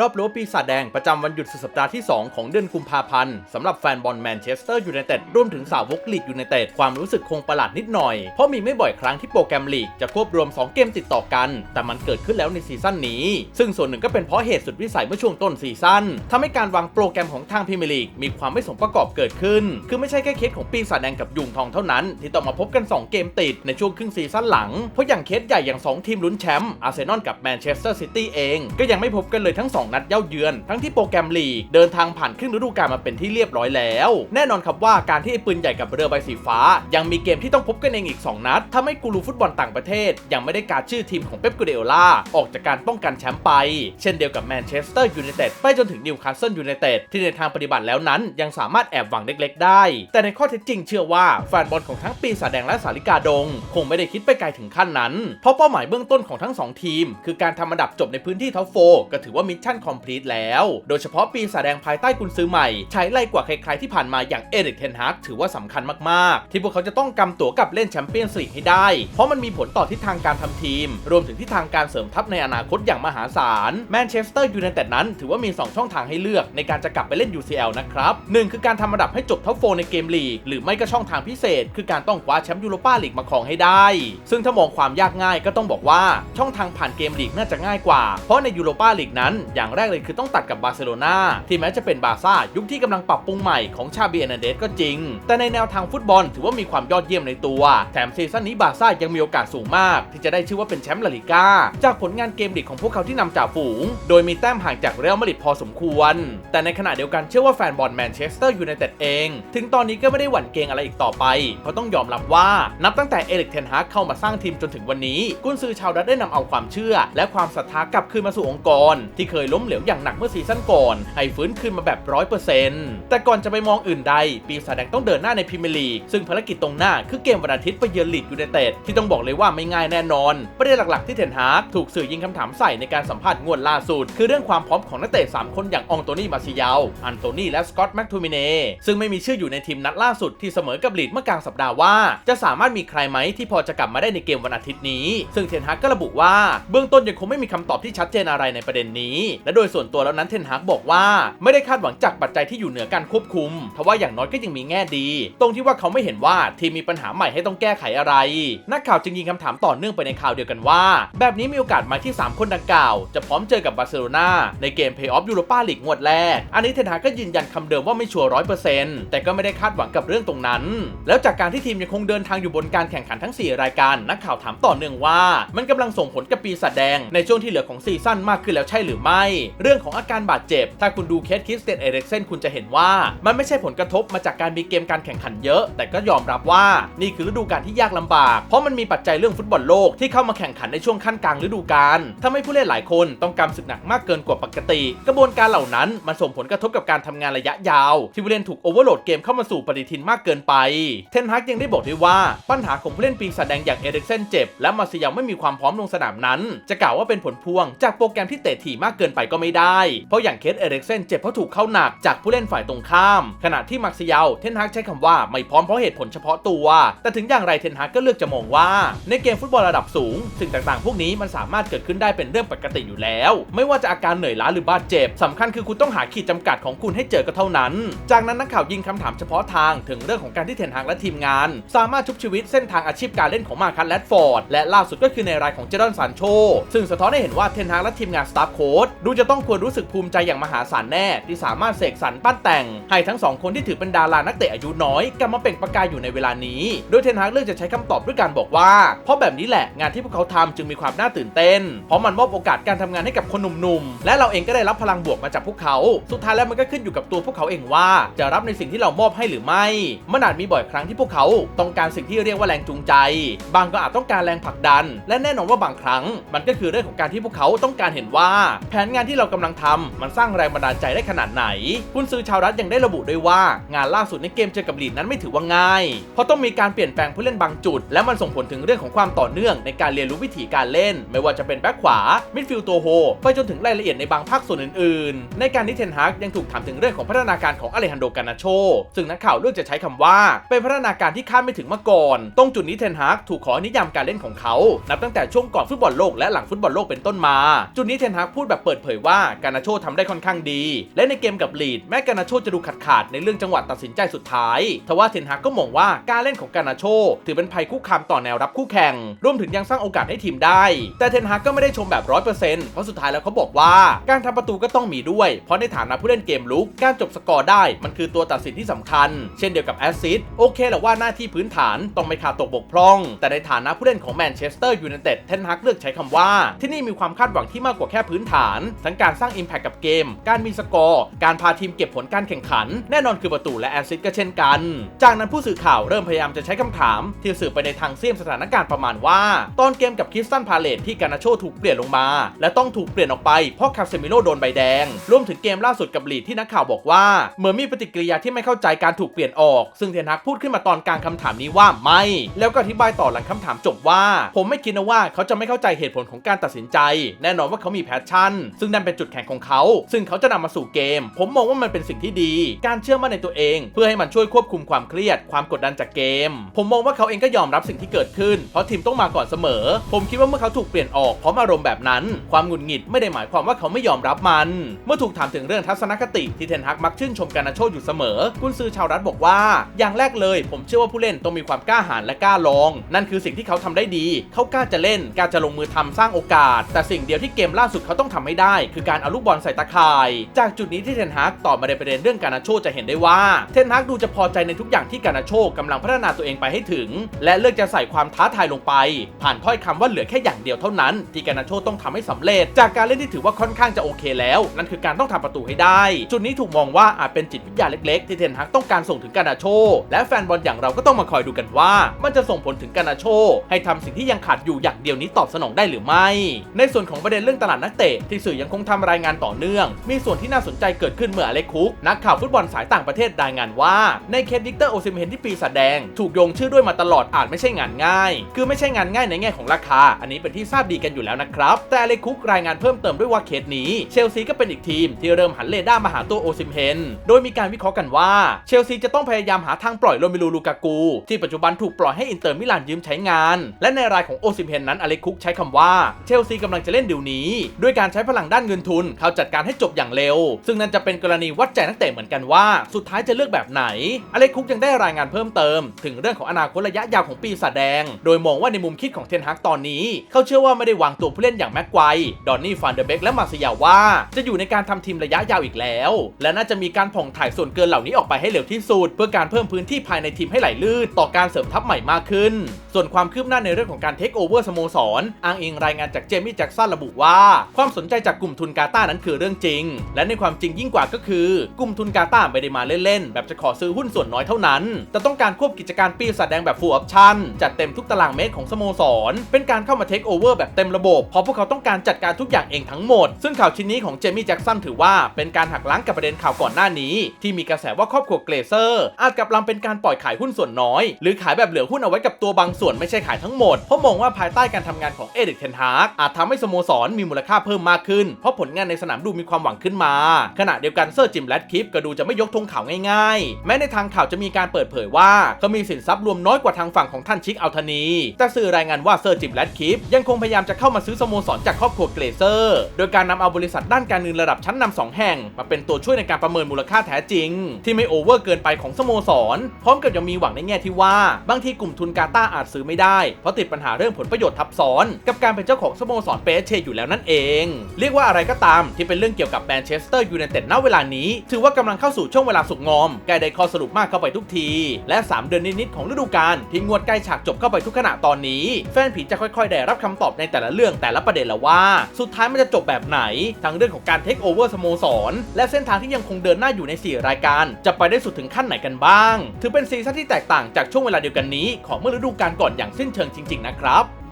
รอบรั้วปีศาจแดงประจำวันหยุดสุดสัปดาห์ที่ 2 ของเดือนกุมภาพันธ์สำหรับแฟนบอลแมนเชสเตอร์ยูไนเต็ดรวมถึงสาวกลีกยูไนเต็ดความรู้สึกคงประหลาดนิดหน่อย เพราะมีไม่บ่อยครั้งที่โปรแกรมลีกจะควบรวม 2 เกมติดต่อกัน แต่มันเกิดขึ้นแล้วในซีซั่นนี้ ซึ่งส่วนหนึ่งก็เป็นเพราะเหตุสุดวิสัยเมื่อช่วงต้นซีซั่นทำให้การวางโปรแกรมของทางพรีเมียร์ลีกมีความไม่สมประกอบเกิดขึ้น คือไม่ใช่แค่เคสของปีศาจแดงกับยุงทองเท่านั้น ที่ต้องมาพบกัน 2 เกมติดในช่วงครึ่งซีซั่นหลังเพราะอย่างเคสใหญ่อย่าง2ทีมลุ้นแชมป์อาร์เซนอลกับแมนเชสเตอร์ซิตี้เองก็ยังไม่พบกันเลยทั้ง2นัดเย้าเยือน ทั้งที่โปรแกรมลีกเดินทางผ่านครึ่งฤดูกาลมาเป็นที่เรียบร้อยแล้ว แน่นอนครับว่าการที่ไอ้ปืนใหญ่กับเรือใบสีฟ้า ยังมีเกมที่ต้องพบกันเองอีก 2 นัดทำให้กูรูฟุตบอลต่างประเทศ ยังไม่ได้การชื่อทีมของเป๊ปกูเดโอล่าออกจากการป้องกันแชมป์ไป เช่นเดียวกับแมนเชสเตอร์ยูไนเต็ดไปจนถึงนิวคาสเซิลยูไนเต็ดที่ในทางปฏิบัติแล้วนั้น ยังสามารถแอบหวังเล็กๆ ได้ แต่ในข้อเท็จจริงเชื่อว่าแฟนบอลของทั้งปีศาจแดงและสาลิกาดง คงไม่ได้คิดไปไกลถึงขั้นนั้น เพราะเป้าหมายเบื้องต้นของทั้งสองทีม คือการทำอันดับจบในพื้นที่ท็อปโฟก็ถือว่ามิชชั่นคอมพลีทแล้ว โดยเฉพาะปีศาจแดงภายใต้กุนซื้อใหม่ ใช้ไล่กว่าใครๆที่ผ่านมาอย่างเอริกเทนฮากถือว่าสำคัญมากๆ ที่พวกเขาจะต้องกำตั๋วกับเล่นแชมเปี้ยนส์ลีกให้ได้ เพราะมันมีผลต่อทิศทางการทำทีม รวมถึงทิศทางการเสริมทัพในอนาคตอย่างมหาศาลแมนเชสเตอร์ยูไนเต็ดนั้นถือว่ามี 2 ช่องทางให้เลือกในการจะกลับไปเล่น UCL นะครับหนึ่งคือการทำอันดับให้จบท็อปโฟในเกมลีกหรือไม่ก็ช่องทางพิเศษ คือการต้องคว้าแชมป์ยูโรปาลีกมาครองให้ได้ ซึ่งถ้ามองความยากง่ายก็ต้องบอกว่าช่องทางผ่านเกมลีกน่าจะง่ายกว่า เพราะในยูโรปาลีกนั้นอย่างางแรกเลยคือต้องตัดกับบาร์เซโลนาที่แม้จะเป็นบาร์ซ่ายุคที่กำลังปรับปรุงใหม่ของชาบีเอนเดสก็จริง แต่ในแนวทางฟุตบอลถือว่ามีความยอดเยี่ยมในตัว แถมซีซั่นนี้บาร์ซ่ายังมีโอกาสสูงมาก ที่จะได้ชื่อว่าเป็นแชมป์ลาลิก้าจากผลงานเกมลีกของพวกเขาที่นำจ่าฝูง โดยมีแต้มห่างจากเรอัลมาดริดพอสมควร แต่ในขณะเดียวกันเชื่อว่าแฟนบอลแมนเชสเตอร์ยูไนเต็ดเอง ถึงตอนนี้ก็ไม่ได้หวั่นเกรงอะไรอีกต่อไป เพราะต้องยอมรับว่านับตั้งแต่เอริกเทนฮากเข้ามาสร้างทีมจนถึงวันนี้ กุนซือชาวดัตได้นำเอาความเชื่อ และความศรัทธากลับคืนมาสู่องค์กร ที่เคยล้มเหลวอย่างหนักเมื่อซีซั่นก่อน ให้ฟื้นคืนมาแบบร้อยเปอร์เซ็นต์แต่ก่อนจะไปมองอื่นใด ปีศาจแดงต้องเดินหน้าในพรีเมียร์ลีกซึ่งภารกิจตรงหน้าคือเกมวันอาทิตย์ไปเยือนลีดยูไนเต็ดที่ต้องบอกเลยว่าไม่ง่ายแน่นอน ประเด็นหลักๆที่เทนฮาร์กถูกสื่อยิงคำถามใส่ในการสัมภาษณ์งวดล่าสุด คือเรื่องความพร้อมของนักเตะ3คนอย่างอองโตนี่มาซิยาอันโตนี่และสกอตต์แม็กทูมิเน่ซึ่งไม่มีชื่ออยู่ในทีมนัดล่าสุดที่เสมอกับลีดเมื่อกลางสัปดาห์ว่า จะสามารถมีใครไหมที่พอจะกลับมาได้ในเกมวันอาทิตย์นี้ ซึ่งเทนฮากก็ระบุว่าเบื้องต้นยังคงไม่มีคำตอบที่ชัดเจนอะไรในประเด็นนี้และโดยส่วนตัวแล้วนั้นเทนฮากบอกว่า ไม่ได้คาดหวังจากปัจจัยที่อยู่เหนือการควบคุมทว่าอย่างน้อยก็ยังมีแง่ดี ตรงที่ว่าเขาไม่เห็นว่าทีมมีปัญหาใหม่ให้ต้องแก้ไขอะไร นักข่าวจึงยิงคำถามต่อเนื่องไปในข่าวเดียวกันว่า แบบนี้มีโอกาสไหมที่ 3 คนดังกล่าว จะพร้อมเจอกับบาร์เซโลนาในเกมเพย์ออฟยูโรปาลีกงวดแรก อันนี้เทนฮากก็ยืนยันคำเดิมว่าไม่ชัวร์ร้อยเปอร์เซ็นต์แต่ก็ไม่ได้คาดหวังกับเรื่องตรงนั้น แล้วจากการที่ทีมยังคงเดินทางอยู่บนการแข่งขันทั้ง 4 รายการ นักข่าวถามต่อเนื่องว่า มันกำลังส่งผลกับปีศาจแดงในช่วงที่เหลือของซีซั่นมากขึ้นแล้วใช่หรือไม่เรื่องของอาการบาดเจ็บ ถ้าคุณดูเคสคริสเตียนเอริกเซนคุณจะเห็นว่า มันไม่ใช่ผลกระทบมาจากการมีเกมการแข่งขันเยอะ แต่ก็ยอมรับว่านี่คือฤดูกาลที่ยากลำบาก เพราะมันมีปัจจัยเรื่องฟุตบอลโลกที่เข้ามาแข่งขันในช่วงขั้นกลางฤดูกาลทำให้ผู้เล่นหลายคนต้องกำศึกหนักมากเกินกว่าปกติ กระบวนการเหล่านั้นมันส่งผลกระทบกับการทำงานระยะยาว ที่ผู้เล่นถูกโอเวอร์โหลดเกมเข้ามาสู่ปฏิทินมากเกินไป เทนฮักยังได้บอกด้วยว่าปัญหาของผู้เล่นปีศาจแดงอย่างเอริกเซนเจ็บและมาซิยาไม่มีความพร้อมลงสนามนั้น จะกล่าวว่าเป็นผลพวงจากโปรแกรมที่เตะถี่มากเกินไปก็ไม่ได้ เพราะอย่างเคสเอริกเซนเจ็บเพราะถูกเข้าหนักจากผู้เล่นฝ่ายตรงข้าม ขณะที่มาซิยาเทนฮักใช้คำว่าไม่พร้อมเพราะเหตุผลเฉพาะตัว แต่ถึงอย่างไรเทนฮักก็เลือกจะมองว่า ในเกมฟุตบอลระดับสูง สิ่งต่างๆ พวกนี้มันสามารถเกิดขึ้นได้เป็นเรื่องปกติอยู่แล้ว ไม่ว่าจะอาการเหนื่อยล้าหรือบาดเจ็บสำคัญคือคุณต้องหาขีดจำกัดของคุณให้เจอก็เท่านั้น จากนั้นนักข่าวยิงคำถามเฉพาะทางถึงเรื่องของการที่เทนฮักและทีมงาน สามารถชุบชีวิตเส้นทางอาชีพการเล่นของมาคัสแรดฟอร์ดและล่าสุดก็คือในรายของเจดอนซานโชซึ่งสะท้อนให้เห็นว่าเทนฮักและทีมงานสตาฟโค้ดดูจะต้องควรรู้สึกภูมิใจอย่างมหาศาลแน่ ที่สามารถเสกสรรปั้นแต่ง ให้ทั้งสองคนที่ถือเป็นดารานักเตะอายุน้อยกลับมาเปล่งประกายอยู่ในเวลานี้ โดยเทนฮักเลือกจะใช้คำตอบด้วยการบอกว่า เพราะแบบนี้แหละงานที่พวกเขาทำจึงมีความน่าตื่นเต้น เพราะมันมอบโอกาสการทำงานให้กับคนหนุ่มๆและเราเองก็ได้รับพลังบวกมาจากพวกเขา สุดท้ายแล้วมันก็ขึ้นอยู่กับตัวพวกเขาเองว่า จะรับในสิ่งที่เรามอบให้หรือไม่มันอาจมีบ่อยครั้งที่พวกเขาต้องการสิ่งที่เรียกว่าแรงจูงใจ บางก็อาจต้องการแรงผลักดัน และแน่นอนว่าบางครั้ง มันก็คือเรื่องของการที่พวกเขาต้องการเห็นว่าแผนงานที่เรากำลังทำมันสร้างแรงบันดาลใจได้ขนาดไหน คุณซื้อชาวรัฐยังได้ระบุด้วยว่า งานล่าสุดในเกมเจอกับลีดนั้นไม่ถือว่าง่าย เพราะต้องมีการเปลี่ยนแปลงผู้เล่นบางจุด และมันส่งผลถึงเรื่องของความต่อเนื่องในการเรียนรู้วิธีการเล่น ไม่ว่าจะเป็นแบ็คขวา มิดฟิลด์ตัวโฮ ไปจนถึงรายละเอียดในบางภาคส่วนอื่นๆ ในการที่เทนฮากยังถูกถามถึงเรื่องของพัฒนาการของอเลฮันโดกานาโช ซึ่งนักข่าวเลือกจะใช้คำว่า เป็นพัฒนาการที่คาดไม่ถึงมาก่อน ตรงจุดนี้เทนฮากถูกขอนิยามการเล่นของเขา นับตั้งแต่ช่วงก่อนฟุตบอลโลกและหลังฟุตบอลโลกเป็นต้นมา จุดนี้เทนฮากพูดแบบเปิดเผยว่าการนาโชทำได้ค่อนข้างดี และในเกมกับลีดแม้การนาโชจะดูขาดขาดในเรื่องจังหวะตัดสินใจสุดท้ายทว่าเทนฮากก็มองว่าการเล่นของการนาโชถือเป็นภัยคุกคามต่อแนวรับคู่แข่ง รวมถึงยังสร้างโอกาสให้ทีมได้ แต่เทนฮากก็ไม่ได้ชมแบบร้อยเปอร์เซ็นต์เพราะสุดท้ายแล้วเขาบอกว่าการทำประตูก็ต้องมีด้วย เพราะในฐานะผู้เล่นเกมลุกการจบสกอร์ได้ มันคือตัวตัดสินที่สำคัญ เช่นเดียวกับแอสซิสโอเคแหละว่าหน้าที่พื้นฐานต้องไม่ขาดตกบกพร่อง แต่ในฐานะผู้เล่นของแมนเชสเตอร์ยูไนเต็ดเทนฮากเลือกใช้คำว่า ที่นี่มีความคาดหวังที่มากกว่าแค่พื้นฐานทั้งการสร้าง Impact กับเกม การมีสกอร์ การพาทีมเก็บผลการแข่งขัน แน่นอนคือประตูและแอสซิสต์ก็เช่นกัน จากนั้นผู้สื่อข่าวเริ่มพยายามจะใช้คำถาม ที่สื่อไปในทางเสี่ยมสถานการณ์ประมาณว่า ตอนเกมกับคริสตันพาเลตที่กานาโชถูกเปลี่ยนลงมา และต้องถูกเปลี่ยนออกไปเพราะคาเซมิโลโดนใบแดง รวมถึงเกมล่าสุดกับลีดที่นักข่าวบอกว่าเหมือนมีปฏิกิริยาที่ไม่เข้าใจการถูกเปลี่ยนออก ซึ่งเทนฮักพูดขึ้นมาตอนกลางคำถามนี้ว่าไม่ แล้วก็อธิบายต่อหลังคำถามจบว่า ผมไม่คิดนะว่าเขาจะไม่เข้าใจเหตุผลของการตัดสินใจ แน่นอนว่าเขามีแพชชั่นซึ่งนั่นเป็นจุดแข็งของเขา ซึ่งเขาจะนำมาสู่เกม ผมมองว่ามันเป็นสิ่งที่ดี การเชื่อมั่นในตัวเอง เพื่อให้มันช่วยควบคุมความเครียด ความกดดันจากเกม ผมมองว่าเขาเองก็ยอมรับสิ่งที่เกิดขึ้น เพราะทีมต้องมาก่อนเสมอ ผมคิดว่าเมื่อเขาถูกเปลี่ยนออกเพราะอารมณ์แบบนั้น ความหงุดหงิดไม่ได้หมายความว่าเขาไม่ยอมรับมัน เมื่อถูกถามถึงเรื่องทัศนคติที่เทนฮักมักชื่นชมการนาโชอยู่เสมอ กุนซือชาวรัฐบอกว่า อย่างแรกเลย ผมเชื่อว่าผู้เล่นต้องมีความกล้าหาญและกล้าลอง นั่นคือสิ่งที่เขาทำได้ดี เขากล้าจะเล่นกล้าจะลงมือทำสร้างโอกาส แต่สิ่งเดียวที่เกมล่าสุดเขาต้องทำให้ได้คือการเอาลูกบอลใส่ตาข่าย จากจุดนี้ที่เทนฮักตอบมาในประเด็นเรื่องการนาโชจะเห็นได้ว่าเทนฮักดูจะพอใจในทุกอย่างที่การนาโชกำลังพัฒนาตัวเองไปให้ถึง และเลือกจะใส่ความท้าทายลงไป ผ่านถ้อยคำว่าเหลือแค่อย่างเดียวเท่านั้น ที่การนาโชต้องทำให้สำเร็จ จากการเล่นที่ถือว่าค่อนข้างจะโอเคแล้ว นั่นคือการต้องทำประตูให้ได้ จุดนี้ถูกมองว่าอาจเป็นจิตวิทยาเล็กๆ ที่เทนฮักต้องการส่งถึงการนาโชและแฟนบอลอย่างเราก็ต้องมาคอยดูกันว่า มันจะส่งผลถึงการนาโชให้ทำสิ่งที่ยังขาดอยู่อย่างเดียวนี้ตอบสนองได้หรือไม่ ในส่วนของประเด็นเรื่องตลาดนักเตะที่สื่อยังคงทำรายงานต่อเนื่อง มีส่วนที่น่าสนใจเกิดขึ้นเมื่ออเล็กคุก นักข่าวฟุตบอลสายต่างประเทศรายงานว่า ในเคสวิกเตอร์โอซิมเฮนที่ปีศาจแดง ถูกโยงชื่อด้วยมาตลอดอาจไม่ใช่งานง่าย คือไม่ใช่งานง่ายในแง่ของราคา อันนี้เป็นที่ทราบดีกันอยู่แล้วนะครับ แต่อเล็กคุกรายงานเพิ่มเติมด้วยว่าเคสนี้ เชลซีก็เป็นอีกทีมที่เริ่มหันเรดาร์มาหาตัวโอซิมเฮน โดยมีการวิเคราะห์กันว่าเชลซีจะต้องพยายามหาทางปล่อยโรมิลูลูกากูที่ปัจจุบันถูกปล่อยให้อินเตอร์มิลานยืมใช้งาน และในรายของโอซิมเฮนนั้นอเล็กคุกใช้คำว่าเชลซีกำลังจะเล่นดิวนี้ ด้วยการใช้พลังด้านเงินทุนเขาจัดการให้จบอย่างเร็ว ซึ่งนั่นจะเป็นกรณีวัดใจนักเตะเหมือนกันว่า สุดท้ายจะเลือกแบบไหน อเล็กคุกยังได้รายงานเพิ่มเติม ถึงเรื่องของอนาคตระยะยาวของปีศาจแดง โดยมองว่าในมุมคิดของเทนฮักตอนนี้ เขาเชื่อว่าไม่ได้วางตัวผู้เล่นอย่างแม็กไกวดอนนี่ฟานเดอร์เบกและมาซิยาว่า จะอยู่ในการทำทีมระยะยาวอีกแล้ว และน่าจะมีการผ่องถ่ายส่วนเกินเหล่านี้ออกไปให้เร็วที่สุด เพื่อการเพิ่มพื้นที่ภายในทีมให้ไหลลื่นต่อการเสริมทัพใหม่มากขึ้น ส่วนความคืบหน้าในเรื่องของการเทคโอเวอร์สโมสรอ้างอิงรายงานจากเจมี่แจ็กสันระบุว่า ความสนใจจากกลุ่มทุนกาตานั้นคือเรื่องจริง และในความจริงยิ่งกว่าก็คือกลุ่มทุนกาตาไม่ได้มาเล่นๆ แบบจะขอซื้อหุ้นส่วนน้อยเท่านั้น แต่ต้องการควบกิจการปีศาจแดงแบบ full option จัดเต็มทุกตารางเมตรของสโมสร เป็นการเข้ามาเทคโอเวอร์แบบเต็มระบบ เพราะพวกเขาต้องการจัดการทุกอย่างเองทั้งหมด ซึ่งข่าวชิ้นนี้ของเจมี่แจ็กสันถือว่าเป็นการหักล้างกับประเด็นข่าวก่อนหน้านี้ ที่มีกระแสว่าครอบครัวเกรเซอร์อาจกำลังเป็นการปล่อยขายหุ้นส่วนน้อย หรือขายแบบเหลือหุ้นเอาไว้กับตัวบางส่วนไม่ใช่ขายทั้งหมดเพราะมองว่าภายใต้การทำงานของเอริกเทนฮากอาจทำให้สโมสรมีมูลค่าเพิ่มมากขึ้นเพราะผลงานในสนามดูมีความหวังขึ้นมา ขณะเดียวกันเซอร์จิมแรดคลิปก็ดูจะไม่ยกธงขาวง่ายๆ แม้ในทางข่าวจะมีการเปิดเผยว่าเขามีสินทรัพย์รวมน้อยกว่าทางฝั่งของท่านชิคอัลทานี แต่สื่อรายงานว่าเซอร์จิมแรดคลิปยังคงพยายามจะเข้ามาซื้อสโมสรจากครอบครัวเกรเซอร์ โดยการนำเอาบริษัทด้านการเงินระดับชั้นนำสองแห่ง มาเป็นตัวช่วยในการประเมินมูลค่าแท้จริง ที่ไม่โอเวอร์เกินไปของสโมสร พร้อมกับยังมีหวังในแง่ที่ว่าบางทีกลุ่มทุนกาตาอาจซื้อไม่ได้เพราะติดปัญหาเรื่องผลประโยชน์ทับซ้อน กับการเป็นเจ้าของสโมสรเปเชอยู่แล้วนั่นเอง เรียกว่าอะไรก็ตามที่เป็นเรื่องเกี่ยวกับแมนเชสเตอร์ยูไนเต็ดณเวลานี้ ถือว่ากำลังเข้าสู่ช่วงเวลาสุกงอมใกล้ได้ข้อสรุปมากเข้าไปทุกที และ 3 เดือนนิดๆของฤดูกาลที่งวดใกล้ฉากจบเข้าไปทุกขณะตอนนี้ แฟนผีจะค่อยๆ ได้รับคำตอบในแต่ละเรื่องแต่ละประเด็นแล้วว่า สุดท้ายมันจะจบแบบไหน ทั้งเรื่องของการเทคโอเวอร์สโมสรและเส้นทางที่ยังคงเดินหน้าอยู่ใน 4 รายการ จะไปได้สุดถึงขั้นไหนกันบ้าง ถือเป็นซีซั่นที่แตกต่างจากช่วงเวลาเดียวกันนี้ ของเมื่อฤดูกาลก่อนอย่างสิ้นเชิงจริง ๆ นะครับ